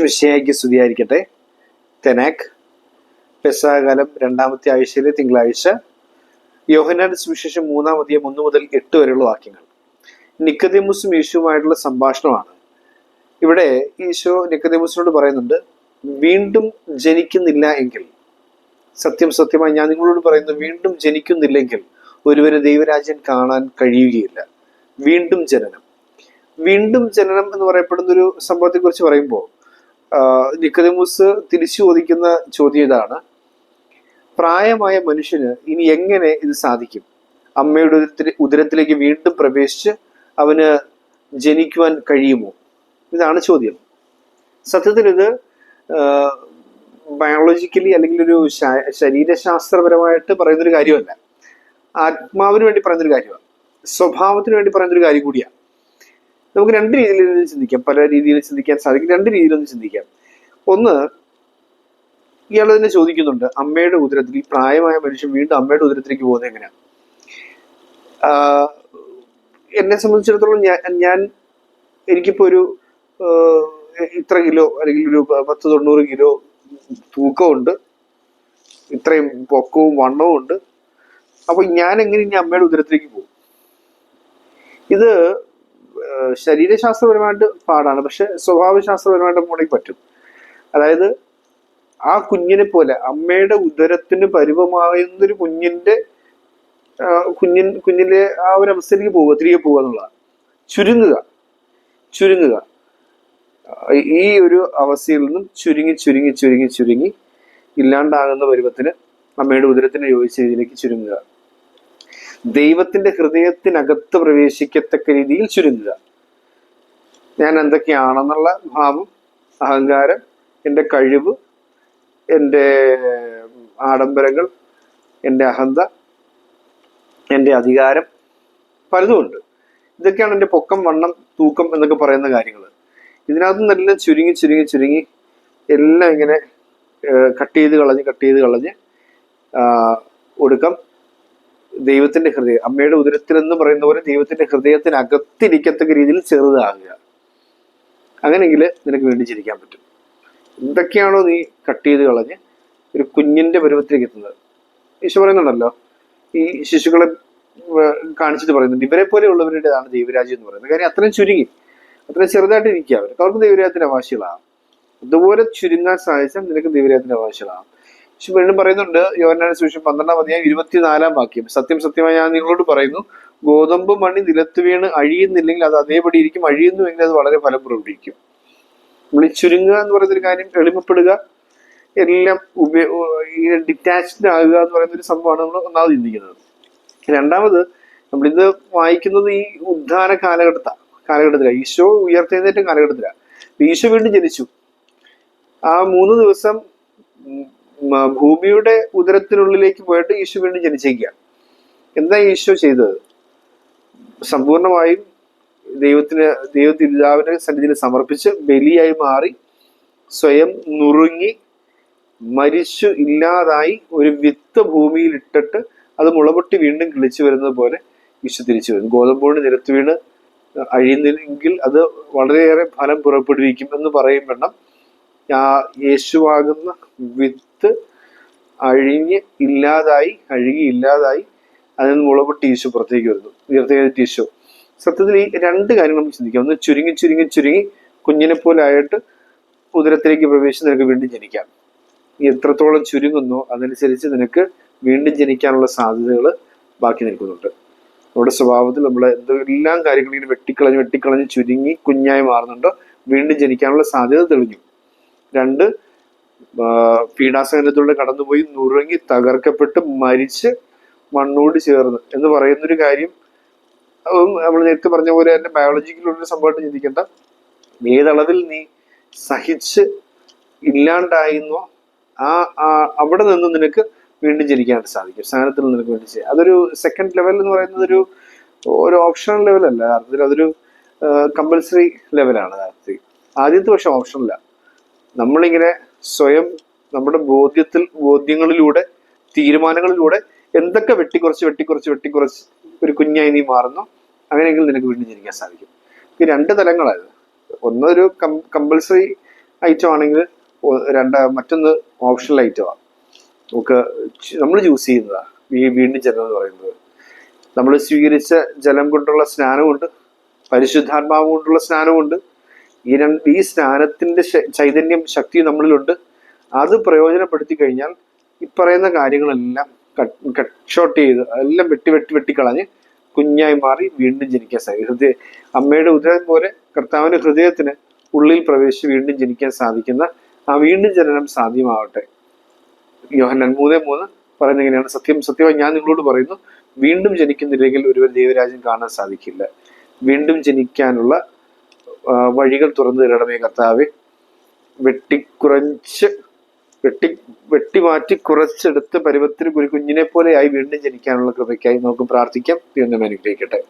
വിഷയായിക്ക് സ്തുതിയായിരിക്കട്ടെ. തെനാക് പെസാകാലം രണ്ടാമത്തെ ആഴ്ചയിലെ തിങ്കളാഴ്ച യോഹനാന്റെ സുവിശേഷം മൂന്നാം അധികം ഒന്ന് മുതൽ എട്ട് വരെയുള്ള വാക്യങ്ങൾ. നിക്കതിമുസും യേശുവുമായിട്ടുള്ള സംഭാഷണമാണ്. ഇവിടെ ഈശോ നിക്കതിമുസിനോട് പറയുന്നുണ്ട് വീണ്ടും ജനിക്കുന്നില്ല എങ്കിൽ സത്യം സത്യമായി ഞാൻ നിങ്ങളോട് പറയുന്നു വീണ്ടും ജനിക്കുന്നില്ലെങ്കിൽ ഒരുവന് ദൈവരാജ്യം കാണാൻ കഴിയുകയില്ല. വീണ്ടും ജനനം. വീണ്ടും ജനനം എന്ന് പറയപ്പെടുന്ന ഒരു സംഭവത്തെക്കുറിച്ച് പറയുമ്പോൾ നിക്കതമുസ് തിരിച്ചു ചോദിക്കുന്ന ചോദ്യം ഇതാണ്. പ്രായമായ മനുഷ്യന് ഇനി എങ്ങനെ ഇത് സാധിക്കും? അമ്മയുടെ ഉദരത്തിലേക്ക് വീണ്ടും പ്രവേശിച്ച് അവന് ജനിക്കുവാൻ കഴിയുമോ? ഇതാണ് ചോദ്യം. സത്യത്തിൽ ഇത് ബയോളജിക്കലി അല്ലെങ്കിൽ ഒരു ശരീരശാസ്ത്രപരമായിട്ട് പറയുന്നൊരു കാര്യമല്ല. ആത്മാവിന് വേണ്ടി പറയുന്നൊരു കാര്യമാണ്. സ്വഭാവത്തിന് വേണ്ടി പറയുന്നൊരു കാര്യം കൂടിയാണ്. നമുക്ക് രണ്ട് രീതിയിൽ ഇതിനെ ചിന്തിക്കാം. പല രീതിയിൽ ചിന്തിക്കാൻ സാധിക്കും. രണ്ട് രീതിയിലൊന്ന് ചിന്തിക്കാം. ഒന്ന് ഇയാൾ തന്നെ ചോദിക്കുന്നുണ്ട് അമ്മയുടെ ഉദരത്തിൽ ഈ പ്രായമായ മനുഷ്യൻ വീണ്ടും അമ്മയുടെ ഉദരത്തിലേക്ക് പോകുന്നത് എങ്ങനെയാണ് എന്നെ സംബന്ധിച്ചിടത്തോളം ഞാൻ ഞാൻ എനിക്കിപ്പോ ഒരു ഇത്ര കിലോ അല്ലെങ്കിൽ ഒരു പത്ത് തൊണ്ണൂറ് കിലോ തൂക്കമുണ്ട്. ഇത്രയും പൊക്കവും വണ്ണവും ഉണ്ട്. അപ്പൊ ഞാൻ എങ്ങനെ ഇനി അമ്മയുടെ ഉദരത്തിലേക്ക് പോകും? ഇത് ശരീരശാസ്ത്രപരമായിട്ട് പാടാണ് പക്ഷെ സ്വഭാവശാസ്ത്രപരമായിട്ട് മോണെങ്കിൽ പറ്റും. അതായത് ആ കുഞ്ഞിനെ പോലെ അമ്മയുടെ ഉദരത്തിന് പരുവമാകുന്ന ഒരു കുഞ്ഞിന്റെ കുഞ്ഞിൻ കുഞ്ഞിന്റെ ആ ഒരു അവസ്ഥയിലേക്ക് പോവുക തിരികെ പോവുക എന്നുള്ളതാണ്. ചുരുങ്ങുക ചുരുങ്ങുക. ഈ ഒരു അവസ്ഥയിൽ നിന്നും ചുരുങ്ങി ചുരുങ്ങി ചുരുങ്ങി ചുരുങ്ങി ഇല്ലാണ്ടാകുന്ന പരുവത്തിന് അമ്മയുടെ ഉദരത്തിന് യോജിച്ച രീതിയിലേക്ക് ചുരുങ്ങുക. ദൈവത്തിന്റെ ഹൃദയത്തിനകത്ത് പ്രവേശിക്കത്തക്ക രീതിയിൽ ചുരുങ്ങുക. ഞാൻ എന്തൊക്കെയാണെന്നുള്ള ഭാവം അഹങ്കാരം എന്റെ കഴിവ് എന്റെ ആഡംബരങ്ങൾ എന്റെ അഹന്ത എന്റെ അധികാരം പലതുമുണ്ട് ഇതൊക്കെയാണ് എന്റെ പൊക്കം വണ്ണം തൂക്കം എന്നൊക്കെ പറയുന്ന കാര്യങ്ങൾ. ഇതിനകത്ത് നിന്നെല്ലാം ചുരുങ്ങി ചുരുങ്ങി ചുരുങ്ങി എല്ലാം ഇങ്ങനെ കട്ട് ചെയ്ത് കളഞ്ഞ് കട്ട് ചെയ്ത് കളഞ്ഞ് ഒടുക്കം ദൈവത്തിന്റെ ഹൃദയം അമ്മയുടെ ഉദരത്തിൽ എന്ന് പറയുന്ന പോലെ ദൈവത്തിന്റെ ഹൃദയത്തിനകത്തിരിക്കത്തക്ക രീതിയിൽ ചെറുതാകുക. അങ്ങനെയെങ്കിൽ നിനക്ക് വേണ്ടി ചിരിക്കാൻ പറ്റും. എന്തൊക്കെയാണോ നീ കട്ട് ചെയ്ത് കളഞ്ഞ് ഒരു കുഞ്ഞിന്റെ പരുവത്തിലേക്ക് എത്തുന്നത്. ഈശോ പറയുന്നുണ്ടല്ലോ ഈ ശിശുക്കളെ കാണിച്ചിട്ട് പറയുന്നുണ്ട് ഇവരെ പോലെയുള്ളവരുടേതാണ് ദൈവരാജ്യം എന്ന് പറയുന്നത്. കാര്യം അത്രയും ചുരുങ്ങി അത്രയും ചെറുതായിട്ട് ഇരിക്കുക അവർ അവർക്ക് ദൈവരാജ്യത്തിന്റെ അവകാശികളാണ് അതുപോലെ ചുരുങ്ങാൻ സാധിച്ചാൽ നിനക്ക് ദൈവരാജ്യത്തിന്റെ അവകാശികളാണ് വീണ്ടും പറയുന്നുണ്ട് യോനാന സുവിശേഷം പന്ത്രണ്ടാം അധ്യായം ഇരുപത്തിനാലാം വാക്യം. സത്യം സത്യമായി ഞാൻ നിങ്ങളോട് പറയുന്നു ഗോതമ്പ് മണി നിലത്ത് വീണ് അഴിയുന്നില്ലെങ്കിൽ അത് അതേപടി ഇരിക്കും. അഴിയുന്നുവെങ്കിൽ അത് വളരെ ഫലം ഈ ചുരുങ്ങുക എന്ന് പറയുന്ന ഒരു കാര്യം എളിമപ്പെടുക എല്ലാം ഉപയോ ഡിറ്റാച്ച്ഡ് ആകുക എന്ന് പറയുന്ന ഒരു സംഭവമാണ് നമ്മൾ ഒന്നാമത് ചിന്തിക്കുന്നത്. രണ്ടാമത് നമ്മളിത് വായിക്കുന്നത് ഈ ഉദ്ധാന കാലഘട്ട കാലഘട്ടത്തിലാണ് ഈശോ ഉയർത്തെഴുന്നേറ്റ കാലഘട്ടത്തിലാണ് ഈശോ വീണ്ടും ജനിച്ചു. ആ മൂന്ന് ദിവസം ഭൂമിയുടെ ഉദരത്തിനുള്ളിലേക്ക് പോയിട്ട് ഈശോ വീണ്ടും ജനിച്ചേക്കുക എന്താ ഈശോ ചെയ്തത്? സമ്പൂർണമായും ദൈവത്തിന് ദൈവത്തിതാവിന്റെ സന്നിധിയിൽ സമർപ്പിച്ച് ബലിയായി മാറി സ്വയം നുറുങ്ങി മരിച്ചു ഇല്ലാതായി ഒരു വിത്ത് ഭൂമിയിൽ ഇട്ടിട്ട് അത് മുളപൊട്ടി വീണ്ടും കിളിച്ചു വരുന്നത് പോലെ ഈശോ തിരിച്ചു വരുന്നു. ഗോതമ്പോട് നിരത്തു വീണ് അഴിയുന്നില്ലെങ്കിൽ അത് വളരെയേറെ ഫലം പുറപ്പെടുവിക്കും എന്ന് പറയും വേണം യേശുവാകുന്ന വിത്ത് അഴിഞ്ഞ് ഇല്ലാതായി അഴുകി ഇല്ലാതായി അതിൽ നിന്ന് മുളപൊട്ടി ഈശോ പുറത്തേക്ക് വരുന്നു. ഉയർത്തെഴുന്നേറ്റ് ഈശോ സത്യത്തിൽ ഈ രണ്ട് കാര്യങ്ങൾ നമുക്ക് ചിന്തിക്കാം. ഒന്ന് ചുരുങ്ങി ചുരുങ്ങി ചുരുങ്ങി കുഞ്ഞിനെ പോലെ ആയിട്ട് ഉദരത്തിലേക്ക് പ്രവേശിച്ച് നിനക്ക് വീണ്ടും ജനിക്കാം. നീ എത്രത്തോളം ചുരുങ്ങുന്നോ അതനുസരിച്ച് നിനക്ക് വീണ്ടും ജനിക്കാനുള്ള സാധ്യതകൾ ബാക്കി നിൽക്കുന്നുണ്ട്. നമ്മുടെ സ്വഭാവത്തിൽ നമ്മൾ എന്തെല്ലാം കാര്യങ്ങൾ ഇങ്ങനെ വെട്ടിക്കളഞ്ഞ് വെട്ടിക്കളഞ്ഞ് ചുരുങ്ങി കുഞ്ഞായി മാറുന്നുണ്ടോ വീണ്ടും ജനിക്കാനുള്ള സാധ്യത തെളിഞ്ഞു. രണ്ട് പീഡാസഹനത്തിലൂടെ കടന്നുപോയി നുറുങ്ങി തകർക്കപ്പെട്ട് മരിച്ച് മണ്ണോട് ചേർന്ന് എന്ന് പറയുന്നൊരു കാര്യം. നമ്മൾ നേരത്തെ പറഞ്ഞ പോലെ തന്നെ ബയോളജിക്കലുള്ള സംഭവമായിട്ട് ചിന്തിക്കേണ്ട. ഏതളവിൽ നീ സഹിച്ച് ഇല്ലാണ്ടായിരുന്നോ ആ അവിടെ നിന്ന് നിനക്ക് വീണ്ടും ജനിക്കാനായിട്ട് സാധിക്കും. സ്ഥാനത്തിൽ നിനക്ക് വേണ്ടി ചെയ്യാം. അതൊരു സെക്കൻഡ് ലെവൽ എന്ന് പറയുന്നത് ഒരു ഒരു ഓപ്ഷണൽ ലെവലല്ല അതൊരു കമ്പൽസറി ലെവലാണ് ആദ്യത്തെ പക്ഷെ ഓപ്ഷനല്ല നമ്മളിങ്ങനെ സ്വയം നമ്മുടെ ബോധ്യത്തിൽ ബോധ്യങ്ങളിലൂടെ തീരുമാനങ്ങളിലൂടെ എന്തൊക്കെ വെട്ടിക്കുറച്ച് വെട്ടിക്കുറച്ച് വെട്ടിക്കുറച്ച് ഒരു കുഞ്ഞായി നീ മാറുന്നു അങ്ങനെയെങ്കിൽ നിനക്ക് വീണ്ടും ജനിക്കാൻ സാധിക്കും. ഇത് രണ്ട് തലങ്ങളായത് ഒന്നൊരു കമ്പൽസറി ഐറ്റം ആണെങ്കിൽ രണ്ട് മറ്റൊന്ന് ഓപ്ഷണൽ ഐറ്റമാണ് നമുക്ക് നമ്മൾ ചൂസ് ചെയ്യുന്നതാണ് ഈ വീണ്ടും ജലം എന്ന് പറയുന്നത്. നമ്മൾ സ്വീകരിച്ച ജലം കൊണ്ടുള്ള സ്നാനമുണ്ട് പരിശുദ്ധാത്മാവ് കൊണ്ടുള്ള സ്നാനമുണ്ട് ഈ രണ്ട് ഈ സ്നാനത്തിന്റെ ചൈതന്യം ശക്തി നമ്മളിലുണ്ട്. അത് പ്രയോജനപ്പെടുത്തി കഴിഞ്ഞാൽ ഈ പറയുന്ന കാര്യങ്ങളെല്ലാം കട്ട് കട്ട് ഷോട്ട് ചെയ്ത് എല്ലാം വെട്ടി വെട്ടി വെട്ടിക്കളഞ്ഞ് കുഞ്ഞായി മാറി വീണ്ടും ജനിക്കാൻ സാധിക്കും ഹൃദയ അമ്മയുടെ ഉദരം പോലെ കർത്താവിന്റെ ഹൃദയത്തിന് ഉള്ളിൽ പ്രവേശിച്ച് വീണ്ടും ജനിക്കാൻ സാധിക്കുന്ന ആ വീണ്ടും ജനനം സാധ്യമാവട്ടെ. യോഹന്നാൻ മൂന്ന് മൂന്ന് പറയുന്ന ഇങ്ങനെയാണ്. സത്യം സത്യമായി ഞാൻ നിങ്ങളോട് പറയുന്നു വീണ്ടും ജനിക്കുന്നില്ലെങ്കിൽ ഒരുവൻ ദൈവരാജ്യം കാണാൻ സാധിക്കില്ല. വീണ്ടും ജനിക്കാനുള്ള വഴികൾ തുറന്നു തരണമേ കർത്താവെ. വെട്ടിക്കുറച്ച് വെട്ടി വെട്ടിമാറ്റി കുറച്ചെടുത്ത് പരുവത്തിന് ഒരു കുഞ്ഞിനെ പോലെയായി വീണ്ടും ജനിക്കാനുള്ള കൃപയ്ക്കായി നമുക്ക് പ്രാർത്ഥിക്കാം. നമ്മെ അനുഗ്രഹിക്കട്ടെ.